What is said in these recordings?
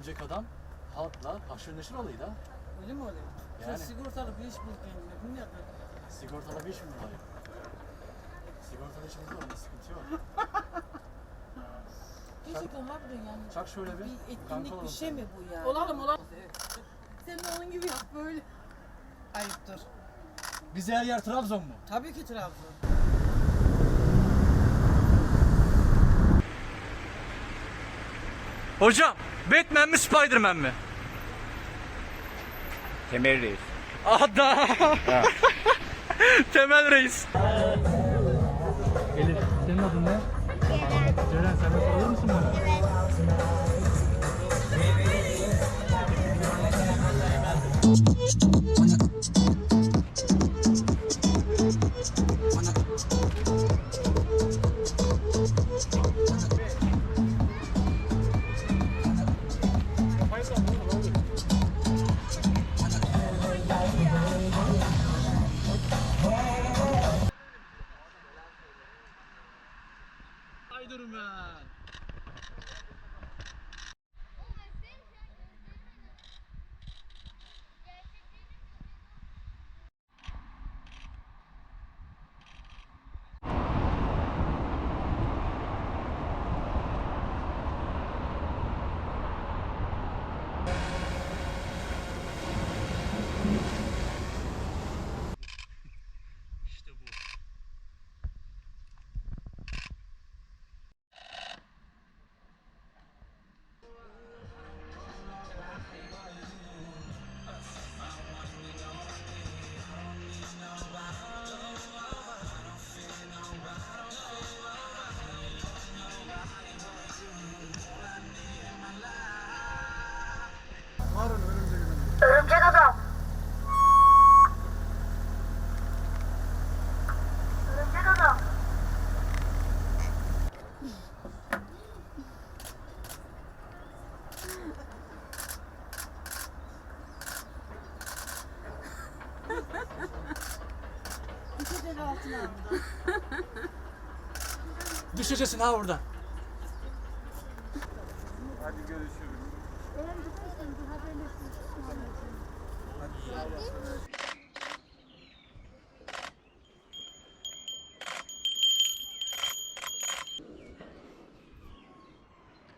örümcek adam halkla haşır neşir olaydı ha. Öyle mi oluyor? Yani. Sen sigortalı bir iş bul kendine. Bu ne kadar? Sigortalı bir iş mi var? Sigortalı işimiz var, sıkıntı yok. Gerçekten harbiden yani. Çak şöyle bir, Bir etkinlik bir şey mi bu yani? Olalım olalım. Sen de onun gibi yap böyle. Ayıptır. Bize her yer Trabzon mu? Tabii ki Trabzon. Hocam Batman mi Spiderman mi? Temel Reis. Ada. Temel Reis. Elif, senin adın ne? Ceren, sen de sorulur musun bana? Spiderman. İşte Düşeceksin ha oradan.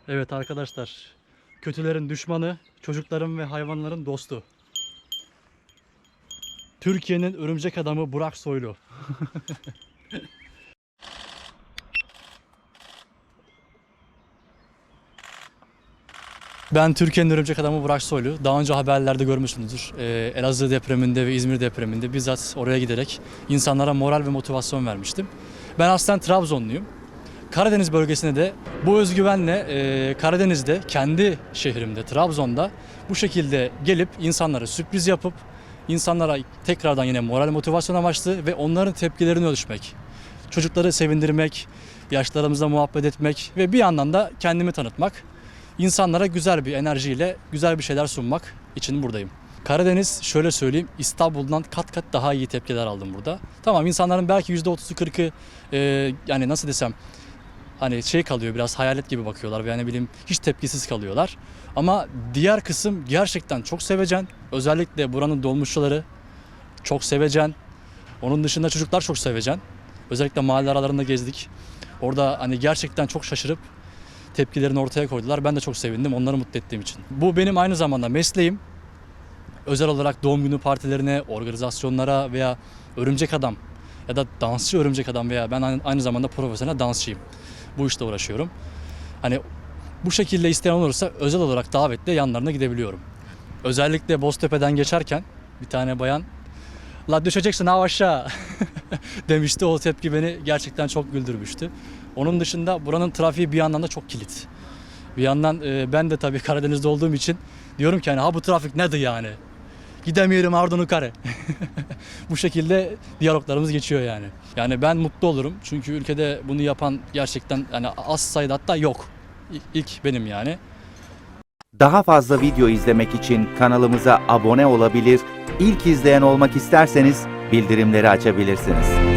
Evet arkadaşlar. Kötülerin düşmanı, çocukların ve hayvanların dostu. Türkiye'nin örümcek adamı Burak Soylu. Ben Türkiye'nin örümcek adamı Burak Soylu. Daha önce haberlerde görmüşsünüzdür. Ee, Elazığ depreminde ve İzmir depreminde bizzat oraya giderek insanlara moral ve motivasyon vermiştim. Ben aslen Trabzonluyum. Karadeniz bölgesine de bu özgüvenle e, Karadeniz'de kendi şehrimde Trabzon'da bu şekilde gelip insanlara sürpriz yapıp insanlara tekrardan yine moral motivasyon amaçlı ve onların tepkilerini ölçmek. Çocukları sevindirmek, yaşlarımızla muhabbet etmek ve bir yandan da kendimi tanıtmak. İnsanlara güzel bir enerjiyle güzel bir şeyler sunmak için buradayım. Karadeniz şöyle söyleyeyim İstanbul'dan kat kat daha iyi tepkiler aldım burada. Tamam insanların belki %30'u 40'ı e, yani nasıl desem hani şey kalıyor biraz hayalet gibi bakıyorlar ve ne bileyim hiç tepkisiz kalıyorlar. Ama diğer kısım gerçekten çok sevecen. Özellikle buranın dolmuşçuları çok sevecen. Onun dışında çocuklar çok sevecen. Özellikle mahalle aralarında gezdik. Orada hani gerçekten çok şaşırıp tepkilerini ortaya koydular. Ben de çok sevindim onları mutlu ettiğim için. Bu benim aynı zamanda mesleğim. Özel olarak doğum günü partilerine, organizasyonlara veya örümcek adam ya da dansçı örümcek adam veya ben aynı- zamanda profesyonel dansçıyım. Bu işte uğraşıyorum. Hani bu şekilde isteyen olursa özel olarak davetle yanlarına gidebiliyorum. Özellikle Boztepe'den geçerken bir tane bayan La düşeceksin ha aşağı demişti. O tepki beni gerçekten çok güldürmüştü. Onun dışında buranın trafiği bir yandan da çok kilit. Bir yandan e, ben de tabii Karadeniz'de olduğum için diyorum ki hani ha bu trafik nedir yani? Gidemiyorum ardın yukarı. bu şekilde diyaloglarımız geçiyor yani. Yani ben mutlu olurum çünkü ülkede bunu yapan gerçekten yani az sayıda hatta yok. İlk benim yani. Daha fazla video izlemek için kanalımıza abone olabilir, ilk izleyen olmak isterseniz bildirimleri açabilirsiniz.